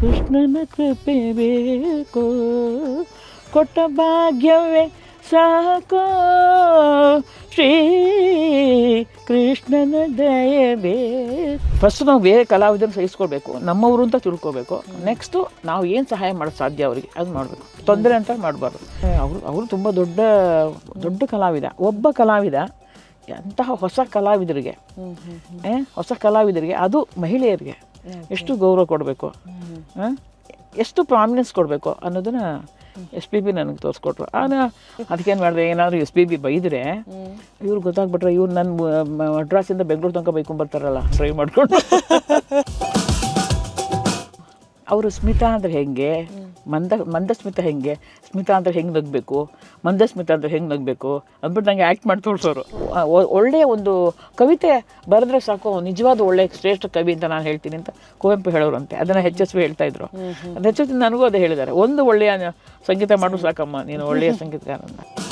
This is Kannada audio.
ಕೃಷ್ಣನ ಕೃಪೆ ಬೇಕು ಕೊಟ್ಟ ಭಾಗ್ಯವೇ ಸಾಕೋ. ಶ್ರೀ ಕೃಷ್ಣನ ದಯೆ ಬೇಕು ಫಸ್ಟ್ ನಾವು ಬೇರೆ ಕಲಾವಿದರನ್ನು ಸಹಿಸ್ಕೊಳ್ಬೇಕು. ನಮ್ಮವರು ಅಂತ ತಿಳ್ಕೊಬೇಕು ನೆಕ್ಸ್ಟು ನಾವು ಏನು ಸಹಾಯ ಮಾಡೋದು ಸಾಧ್ಯ ಅವರಿಗೆ? ಅದು ಮಾಡಬೇಕು ತೊಂದರೆ ಅಂತ ಮಾಡಬಾರ್ದು. ಅವರು ಅವರು ತುಂಬ ದೊಡ್ಡ ದೊಡ್ಡ ಕಲಾವಿದ. ಒಬ್ಬ ಕಲಾವಿದ ಎಂತಹ ಹೊಸ ಕಲಾವಿದರಿಗೆ ಹೊಸ ಕಲಾವಿದರಿಗೆ ಅದು ಮಹಿಳೆಯರಿಗೆ ಎಷ್ಟು ಗೌರವ ಕೊಡಬೇಕು? ಎಷ್ಟು ಪ್ರಾಮಿನೆನ್ಸ್ ಕೊಡಬೇಕು ಅನ್ನೋದನ್ನ ಎಸ್ ಪಿ ಬಿ ನನಗೆ ತೋರಿಸ್ಕೊಟ್ರು. ಆಗ ಅದಕ್ಕೇನು ಮಾಡಿದೆ, ಏನಾದರೂ ಎಸ್ ಪಿ ಬಿ ಬೈದರೆ ಇವ್ರು ಗೊತ್ತಾಗ್ಬಿಟ್ರೆ ಇವ್ರು ನನ್ನ ಮಡ್ರಾಸಿಂದ ಬೆಂಗಳೂರು ತನಕ ಬೈಕೊಂಬರ್ತಾರಲ್ಲ ಡ್ರೈವ್ ಮಾಡ್ಕೊಂಡು. ಅವರು ಸ್ಮಿತಾ ಅಂದರೆ ಹೆಂಗೆ? ಮಂದ ಮಂದಸ್ಮಿತ ಹೆಂಗೆ? ಸ್ಮಿತಾ ಅಂದರೆ ಹೆಂಗೆ ನಗಬೇಕು? ಮಂದಸ್ಮಿತ ಅಂದರೆ ಹೆಂಗೆ ನಗಬೇಕು? ಅಂದ್ಬಿಟ್ಟು ನನಗೆ ಆ್ಯಕ್ಟ್ ಮಾಡಿ ತೋರಿಸೋರು. ಒಳ್ಳೆಯ ಒಂದು ಕವಿತೆ ಬರೆದ್ರೆ ಸಾಕು ನಿಜವಾದ ಒಳ್ಳೆಯ ಶ್ರೇಷ್ಠ ಕವಿ ಅಂತ ನಾನು ಹೇಳ್ತೀನಿ ಅಂತ ಕುವೆಂಪು ಹೇಳೋರಂತೆ. ಅದನ್ನು ಹೆಚ್ ಎಸ್ ವಿ ಹೇಳ್ತಾ ಇದ್ರು ಅದು ಹೆಚ್ಚು ನನಗೂ ಅದೇ ಹೇಳಿದ್ದಾರೆ. ಒಂದು ಒಳ್ಳೆಯ ಸಂಗೀತ ಮಾಡು ಸಾಕಮ್ಮ ನೀನು ಒಳ್ಳೆಯ ಸಂಗೀತಗಾರ ಅಂತ